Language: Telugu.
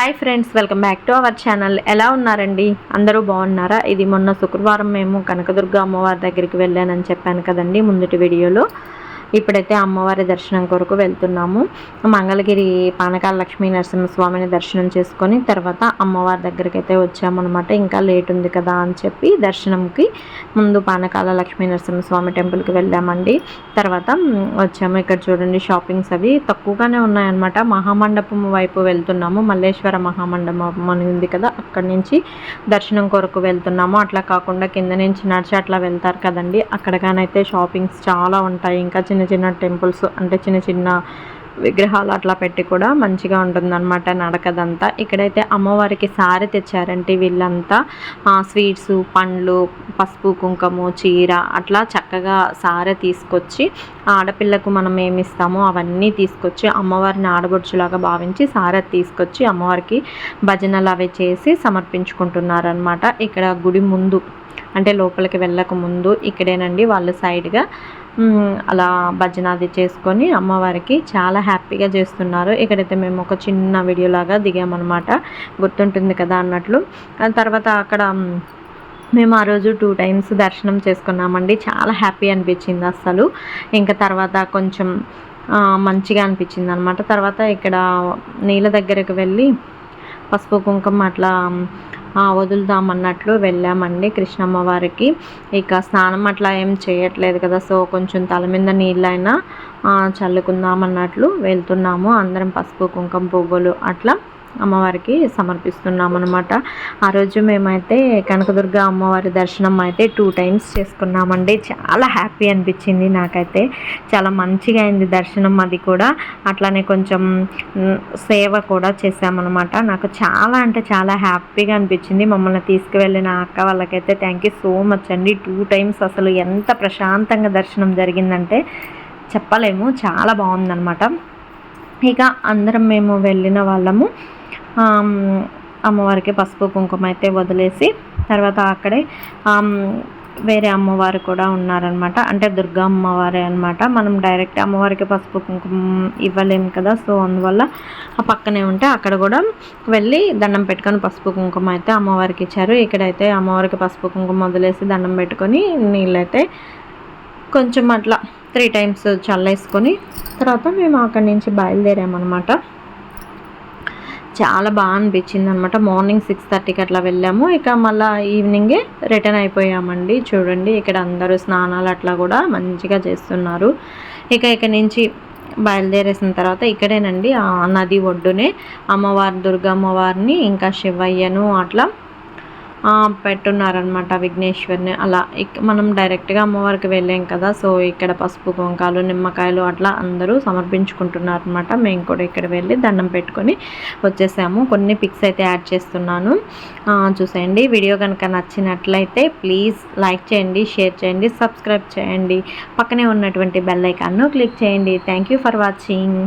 Hi friends welcome back to our channel. ఎలా ఉన్నారండి? అందరూ బాగున్నారా? ఇది మొన్న శుక్రవారం మేము కనకదుర్గ అమ్మవారి దగ్గరికి వెళ్ళానని చెప్పాను కదండి ముందుటి వీడియోలో. ఇప్పుడైతే అమ్మవారి దర్శనం కొరకు వెళ్తున్నాము. మంగళగిరి పానకాల లక్ష్మీ నరసింహస్వామిని దర్శనం చేసుకొని తర్వాత అమ్మవారి దగ్గరికి అయితే వచ్చామన్నమాట. ఇంకా లేట్ ఉంది కదా అని చెప్పి దర్శనంకి ముందు పానకాల లక్ష్మీ నరసింహస్వామి టెంపుల్కి వెళ్ళామండి తర్వాత వచ్చాము. ఇక్కడ చూడండి షాపింగ్స్ అవి తక్కువగానే ఉన్నాయన్నమాట. మహామండపం వైపు వెళ్తున్నాము. మల్లేశ్వర మహామండపం అని ఉంది కదా అక్కడి నుంచి దర్శనం కొరకు వెళ్తున్నాము. అట్లా కాకుండా కింద నుంచి నడిచి అట్లా వెళ్తారు కదండి. అక్కడగానైతే షాపింగ్స్ చాలా ఉంటాయి. ఇంకా చిన్న చిన్న చిన్న టెంపుల్స్ అంటే చిన్న చిన్న విగ్రహాలు అట్లా పెట్టి కూడా మంచిగా ఉంటుందన్నమాట నడకదంతా. ఇక్కడైతే అమ్మవారికి సారి తెచ్చారంటే వీళ్ళంతా స్వీట్స్ పండ్లు పసుపు కుంకుమ చీర అట్లా చక్కగా సారె తీసుకొచ్చి ఆడపిల్లకు మనం ఏమిస్తామో అవన్నీ తీసుకొచ్చి అమ్మవారిని ఆడబొడుచులాగా భావించి సారె తీసుకొచ్చి అమ్మవారికి భజనలు అవి చేసి సమర్పించుకుంటున్నారనమాట ఇక్కడ గుడి ముందు అంటే లోపలికి వెళ్ళక ముందు ఇక్కడేనండి వాళ్ళ సైడ్గా అలా భజన అది చేసుకొని అమ్మవారికి చాలా హ్యాపీగా చేస్తున్నారు. ఇక్కడైతే మేము ఒక చిన్న వీడియోలాగా దిగామన్నమాట. గుర్తుంటుంది కదా అన్నట్లు. తర్వాత అక్కడ మేము ఆ రోజు టూ టైమ్స్ దర్శనం చేసుకున్నామండి. చాలా హ్యాపీ అనిపించింది అస్సలు. ఇంకా తర్వాత కొంచెం మంచిగా అనిపించింది అనమాట తర్వాత ఇక్కడ నీళ్ళ దగ్గరకు వెళ్ళి పసుపు కుంకుమ అట్లా వదులుదామన్నట్లు వెళ్ళామండి కృష్ణమ్మ వారికి. ఇక స్నానం అట్లా ఏం చేయట్లేదు కదా సో కొంచెం తల మీద నీళ్ళైనా చల్లుకుందాం అన్నట్లు వెళ్తున్నాము. అందరం పసుపు కుంకుమ పువ్వులు అట్లా అమ్మవారికి సమర్పిస్తున్నాం అనమాట ఆ రోజు మేమైతే కనకదుర్గ అమ్మవారి దర్శనం అయితే టూ టైమ్స్ చేసుకున్నామండి. చాలా హ్యాపీ అనిపించింది నాకైతే. చాలా మంచిగా అయింది దర్శనం అది కూడా. అట్లానే కొంచెం సేవ కూడా చేసామన్నమాట నాకు చాలా అంటే చాలా హ్యాపీగా అనిపించింది. మమ్మల్ని తీసుకువెళ్ళిన అక్క వాళ్ళకైతే థ్యాంక్ యూ సో మచ్ అండి. టూ టైమ్స్ అసలు ఎంత ప్రశాంతంగా దర్శనం జరిగిందంటే చెప్పలేము. చాలా బాగుందన్నమాట. ఇక అందరం మేము వెళ్ళిన వాళ్ళము. అమ్మవారికి పసుపు కుంకుమ అయితే వదిలేసి తర్వాత అక్కడే వేరే అమ్మవారు కూడా ఉన్నారనమాట అంటే దుర్గా అమ్మవారే అనమాట మనం డైరెక్ట్ అమ్మవారికి పసుపు కుంకుమ ఇవ్వలేము కదా సో అందువల్ల ఆ పక్కనే ఉంటే అక్కడ కూడా వెళ్ళి దండం పెట్టుకొని పసుపు కుంకుమ అయితే అమ్మవారికి ఇచ్చారు. ఇక్కడైతే అమ్మవారికి పసుపు కుంకుమ వదిలేసి దండం పెట్టుకొని నీళ్ళైతే కొంచెం అట్లా త్రీ టైమ్స్ చల్లేసుకొని తర్వాత మేము అక్కడి నుంచి బయలుదేరామన్నమాట. చాలా బాగా అనిపించింది అనమాట మార్నింగ్ సిక్స్ థర్టీకి అట్లా వెళ్ళాము. ఇక మళ్ళీ ఈవినింగే రిటర్న్ అయిపోయామండి. చూడండి ఇక్కడ అందరూ స్నానాలు అట్లా కూడా మంచిగా చేస్తున్నారు. ఇక ఇక్కడ నుంచి బయలుదేరేసిన తర్వాత ఇక్కడేనండి ఆ నది ఒడ్డునే అమ్మవారి దుర్గమ్మవారిని ఇంకా శివయ్యను అట్లా పెట్టున్నారనమాట విఘ్నేశ్వరిని. అలా మనం డైరెక్ట్గా అమ్మవారికి వెళ్ళాం కదా సో ఇక్కడ పసుపు కుంకాలు నిమ్మకాయలు అట్లా అందరూ సమర్పించుకుంటున్నారు అనమాట మేము కూడా ఇక్కడ వెళ్ళి దండం పెట్టుకొని వచ్చేసాము. కొన్ని పిక్స్ అయితే యాడ్ చేస్తున్నాను. చూసేయండి. వీడియో కనుక నచ్చినట్లయితే ప్లీజ్ లైక్ చేయండి షేర్ చేయండి సబ్స్క్రైబ్ చేయండి. పక్కనే ఉన్నటువంటి బెల్ ఐకాన్ను క్లిక్ చేయండి. Thank for watching